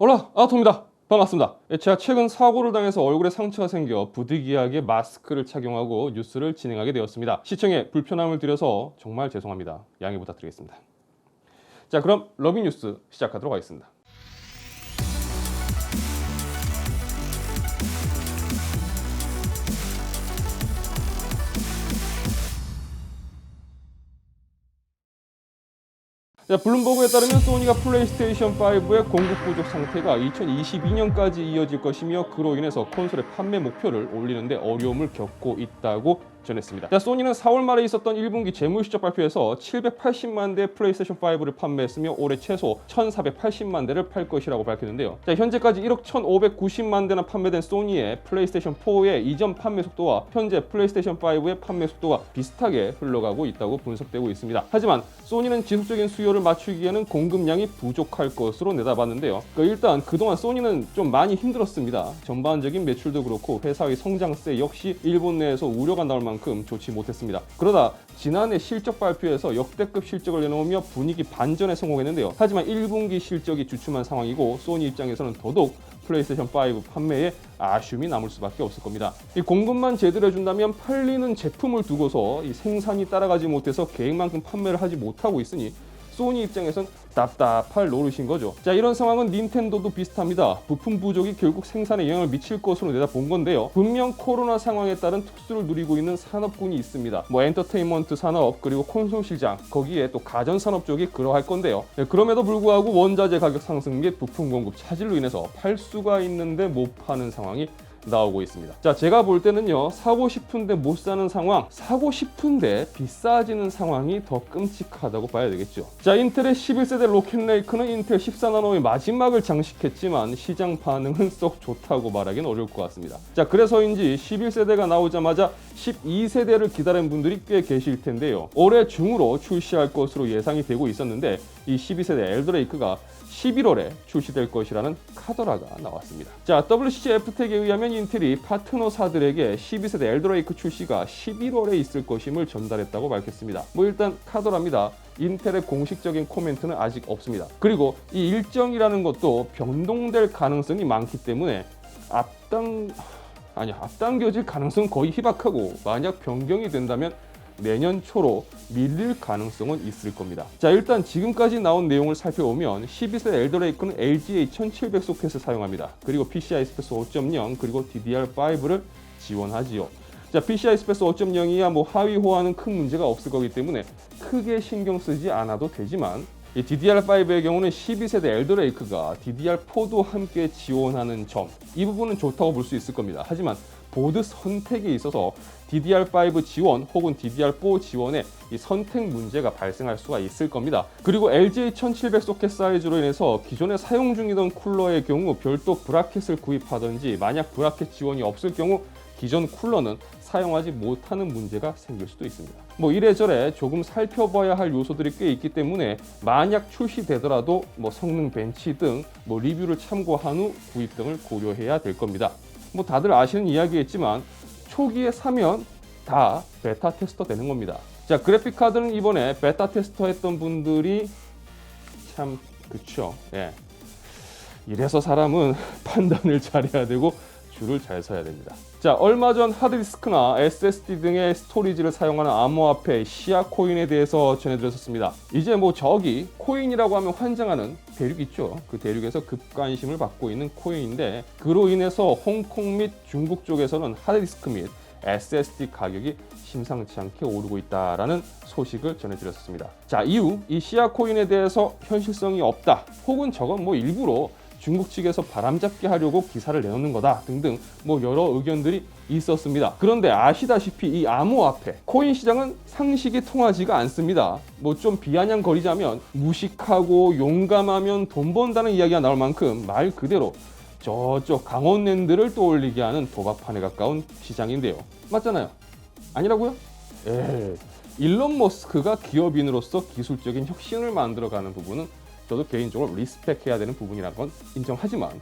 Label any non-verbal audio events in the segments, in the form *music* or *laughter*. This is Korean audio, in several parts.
올라 아토입니다. 반갑습니다. 예, 제가 최근 사고를 당해서 얼굴에 상처가 생겨 부득이하게 마스크를 착용하고 뉴스를 진행하게 되었습니다. 시청에 불편함을 드려서 정말 죄송합니다. 양해 부탁드리겠습니다. 자, 그럼 러빙 뉴스 시작하도록 하겠습니다. 자, 블룸버그에 따르면 소니가 플레이스테이션 5의 공급 부족 상태가 2022년까지 이어질 것이며 그로 인해서 콘솔의 판매 목표를 올리는데 어려움을 겪고 있다고 전했습니다. 자, 소니는 4월 말에 있었던 1분기 재무 실적 발표에서 780만 대 플레이스테이션 5를 판매했으며 올해 최소 1,480만 대를 팔 것이라고 밝혔는데요. 자, 현재까지 1억 1,590만 대나 판매된 소니의 플레이스테이션 4의 이전 판매 속도와 현재 플레이스테이션 5의 판매 속도가 비슷하게 흘러가고 있다고 분석되고 있습니다. 하지만 소니는 지속적인 수요를 맞추기에는 공급량이 부족할 것으로 내다봤는데요. 그 일단 그동안 소니는 좀 많이 힘들었습니다. 전반적인 매출도 그렇고 회사의 성장세 역시 일본 내에서 우려가 나올 만큼 좋지 못했습니다. 그러다 지난해 실적 발표에서 역대급 실적을 내놓으며 분위기 반전에 성공했는데요. 하지만 1분기 실적이 주춤한 상황이고 소니 입장에서는 더더욱 플레이스테이션 5 판매에 아쉬움이 남을 수밖에 없을 겁니다. 이 공급만 제대로 해준다면 팔리는 제품을 두고서 이 생산이 따라가지 못해서 계획만큼 판매를 하지 못하고 있으니 소니 입장에선 답답할 노릇인 거죠. 자, 이런 상황은 닌텐도도 비슷합니다. 부품 부족이 결국 생산에 영향을 미칠 것으로 내다본 건데요. 분명 코로나 상황에 따른 특수를 누리고 있는 산업군이 있습니다. 뭐 엔터테인먼트 산업 그리고 콘솔 시장 거기에 또 가전 산업 쪽이 그러할 건데요. 네, 그럼에도 불구하고 원자재 가격 상승 및 부품 공급 차질로 인해서 팔 수가 있는데 못 파는 상황이 나오고 있습니다. 자, 제가 볼 때는요, 사고 싶은데 못 사는 상황, 사고 싶은데 비싸지는 상황이 더 끔찍하다고 봐야 되겠죠. 자, 인텔의 11세대 로켓레이크는 인텔 14나노의 마지막을 장식했지만 시장 반응은 썩 좋다고 말하기는 어려울 것 같습니다. 자, 그래서인지 11세대가 나오자마자 12세대를 기다린 분들이 꽤 계실 텐데요. 올해 중으로 출시할 것으로 예상이 되고 있었는데 이 12세대 엘드레이크가 11월에 출시될 것이라는 카더라가 나왔습니다. 자, WCG F텍에 의하면 인텔이 파트너사들에게 12세대 엘드레이크 출시가 11월에 있을 것임을 전달했다고 밝혔습니다. 뭐 일단 카더라입니다. 인텔의 공식적인 코멘트는 아직 없습니다. 그리고 이 일정이라는 것도 변동될 가능성이 많기 때문에 앞당 아니 앞당겨질 가능성은 거의 희박하고 만약 변경이 된다면 내년 초로 밀릴 가능성은 있을 겁니다. 자 일단 지금까지 나온 내용을 살펴보면 12세 엘더레이크는 LGA 1700 소켓을 사용합니다. 그리고 PCI 스페스 5.0 그리고 DDR5를 지원하지요. 자 PCI 스페스 5.0이야 뭐 하위 호환은 큰 문제가 없을 거기 때문에 크게 신경 쓰지 않아도 되지만 이 DDR5의 경우는 12세대 엘더레이크가 DDR4도 함께 지원하는 점 이 부분은 좋다고 볼 수 있을 겁니다. 하지만 보드 선택에 있어서 DDR5 지원 혹은 DDR4 지원에 이 선택 문제가 발생할 수가 있을 겁니다. 그리고 LGA 1700 소켓 사이즈로 인해서 기존에 사용 중이던 쿨러의 경우 별도 브라켓을 구입하든지 만약 브라켓 지원이 없을 경우 기존 쿨러는 사용하지 못하는 문제가 생길 수도 있습니다. 뭐 이래저래 조금 살펴봐야 할 요소들이 꽤 있기 때문에 만약 출시되더라도 뭐 성능 벤치 등 뭐 리뷰를 참고한 후 구입 등을 고려해야 될 겁니다. 뭐 다들 아시는 이야기겠지만 초기에 사면 다 베타 테스터 되는 겁니다. 자 그래픽 카드는 이번에 베타 테스터 했던 분들이 참 그쵸. 예. 이래서 사람은 *laughs* 판단을 잘해야 되고 줄을 잘 서야 됩니다. 자, 얼마 전 하드디스크나 SSD 등의 스토리지를 사용하는 암호화폐 시아 코인에 대해서 전해드렸었습니다. 이제 뭐 저기 코인이라고 하면 환장하는 대륙 있죠. 그 대륙에서 급관심을 받고 있는 코인인데 그로 인해서 홍콩 및 중국 쪽에서는 하드디스크 및 SSD 가격이 심상치 않게 오르고 있다라는 소식을 전해드렸습니다. 자, 이후 이 시아 코인에 대해서 현실성이 없다. 혹은 저건 뭐 일부러 중국 측에서 바람잡게 하려고 기사를 내놓는 거다 등등 뭐 여러 의견들이 있었습니다. 그런데 아시다시피 이 암호화폐 코인 시장은 상식이 통하지가 않습니다. 뭐 좀 비아냥거리자면 무식하고 용감하면 돈 번다는 이야기가 나올 만큼 말 그대로 저쪽 강원랜드를 떠올리게 하는 도박판에 가까운 시장인데요. 맞잖아요. 아니라고요? 에 일론 머스크가 기업인으로서 기술적인 혁신을 만들어가는 부분은 저도 개인적으로 리스펙해야 되는 부분이라는 건 인정하지만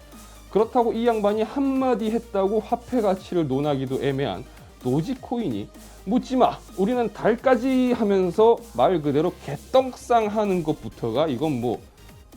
그렇다고 이 양반이 한마디 했다고 화폐 가치를 논하기도 애매한 도지코인이 묻지마 우리는 달까지 하면서 말 그대로 개떡상 하는 것부터가 이건 뭐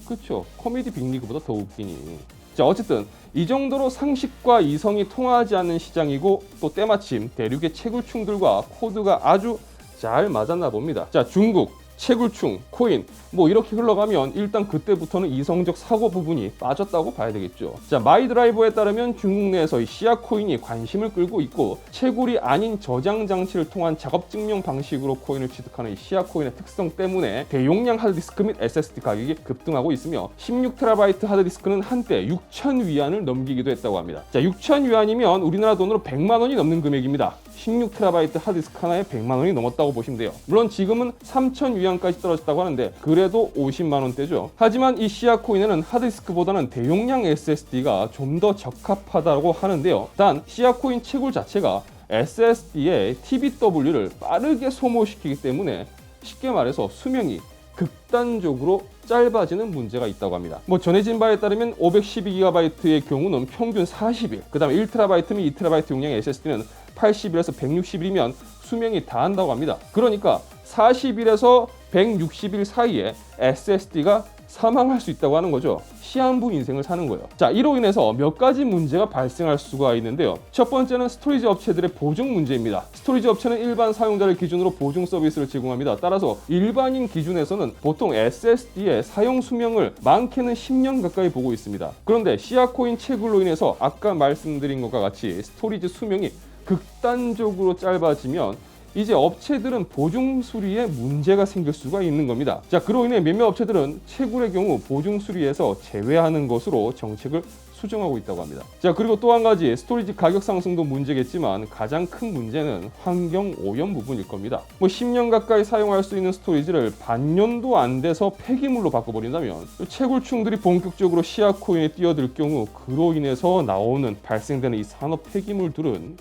그쵸? 코미디 빅리그보다 더 웃기니. 자 어쨌든 이 정도로 상식과 이성이 통하지 않는 시장이고 또 때마침 대륙의 채굴충들과 코드가 아주 잘 맞았나 봅니다. 자 중국 채굴충, 코인 뭐 이렇게 흘러가면 일단 그때부터는 이성적 사고 부분이 빠졌다고 봐야 되겠죠. 자 마이드라이버에 따르면 중국 내에서 이 시아 코인이 관심을 끌고 있고 채굴이 아닌 저장 장치를 통한 작업 증명 방식으로 코인을 취득하는 이 시아 코인의 특성 때문에 대용량 하드디스크 및 SSD 가격이 급등하고 있으며 16TB 하드디스크는 한때 6천 위안을 넘기기도 했다고 합니다. 자 6천 위안이면 우리나라 돈으로 100만 원이 넘는 금액입니다. 16TB 하드디스크 하나에 100만 원이 넘었다고 보시면 돼요. 물론 지금은 3천 위안까지 떨어졌다고 하는데 그래도 50만 원대죠. 하지만 이 시아 코인에는 하드디스크보다는 대용량 SSD가 좀 더 적합하다고 하는데요. 단 시아 코인 채굴 자체가 SSD의 TBW를 빠르게 소모시키기 때문에 쉽게 말해서 수명이 극단적으로 짧아지는 문제가 있다고 합니다. 뭐 전해진 바에 따르면 512GB의 경우는 평균 40일, 그 다음에 1TB 및 2TB 용량의 SSD는 80일에서 160일이면 수명이 다한다고 합니다. 그러니까 40일에서 160일 사이에 SSD가 사망할 수 있다고 하는 거죠. 시한부 인생을 사는 거예요. 자, 이로 인해서 몇 가지 문제가 발생할 수가 있는데요. 첫 번째는 스토리지 업체들의 보증 문제입니다. 스토리지 업체는 일반 사용자를 기준으로 보증 서비스를 제공합니다. 따라서 일반인 기준에서는 보통 SSD의 사용 수명을 많게는 10년 가까이 보고 있습니다. 그런데 시아코인 채굴로 인해서 아까 말씀드린 것과 같이 스토리지 수명이 극단적으로 짧아지면 이제 업체들은 보증 수리에 문제가 생길 수가 있는 겁니다. 자, 그로 인해 몇몇 업체들은 채굴의 경우 보증 수리에서 제외하는 것으로 정책을 수정하고 있다고 합니다. 자, 그리고 또 한 가지 스토리지 가격 상승도 문제겠지만 가장 큰 문제는 환경 오염 부분일 겁니다. 뭐 10년 가까이 사용할 수 있는 스토리지를 반년도 안 돼서 폐기물로 바꿔버린다면 채굴충들이 본격적으로 시아 코인에 뛰어들 경우 그로 인해서 나오는 발생되는 이 산업 폐기물들은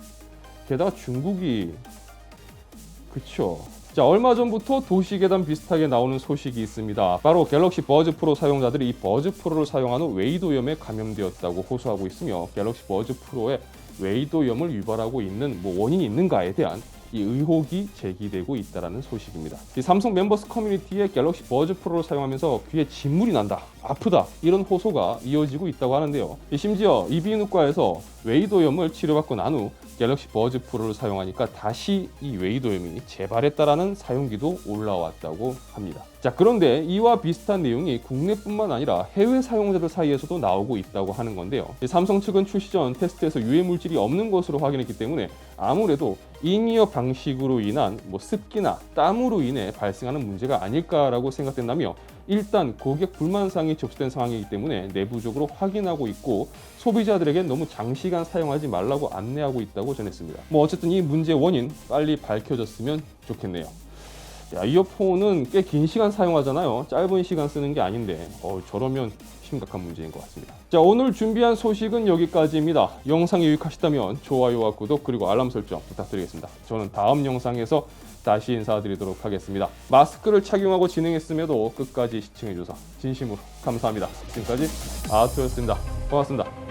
게다가 중국이 그쵸. 자, 얼마 전부터 도시계단 비슷하게 나오는 소식이 있습니다. 바로 갤럭시 버즈 프로 사용자들이 이 버즈 프로를 사용한 후 웨이도염에 감염되었다고 호소하고 있으며 갤럭시 버즈 프로의 웨이도염을 유발하고 있는 뭐 원인이 있는가에 대한 이 의혹이 제기되고 있다라는 소식입니다. 이 삼성 멤버스 커뮤니티에 갤럭시 버즈 프로를 사용하면서 귀에 진물이 난다, 아프다 이런 호소가 이어지고 있다고 하는데요. 이 심지어 이비인후과에서 웨이도염을 치료받고 난 후 갤럭시 버즈 프로를 사용하니까 다시 이 웨이도염이 재발했다라는 사용기도 올라왔다고 합니다. 자 그런데 이와 비슷한 내용이 국내뿐만 아니라 해외 사용자들 사이에서도 나오고 있다고 하는 건데요. 이 삼성 측은 출시 전 테스트에서 유해 물질이 없는 것으로 확인했기 때문에 아무래도 인이어 방식으로 인한 뭐 습기나 땀으로 인해 발생하는 문제가 아닐까라고 생각된다며 일단 고객 불만 사항이 접수된 상황이기 때문에 내부적으로 확인하고 있고 소비자들에게 너무 장시간 사용하지 말라고 안내하고 있다고 전했습니다. 뭐 어쨌든 이 문제의 원인 빨리 밝혀졌으면 좋겠네요. 야, 이어폰은 꽤 긴 시간 사용하잖아요. 짧은 시간 쓰는 게 아닌데 어, 저러면 심각한 문제인 것 같습니다. 자, 오늘 준비한 소식은 여기까지입니다. 영상이 유익하시다면 좋아요와 구독 그리고 알람 설정 부탁드리겠습니다. 저는 다음 영상에서 다시 인사드리도록 하겠습니다. 마스크를 착용하고 진행했음에도 끝까지 시청해주셔서 진심으로 감사합니다. 지금까지 아토였습니다. 고맙습니다.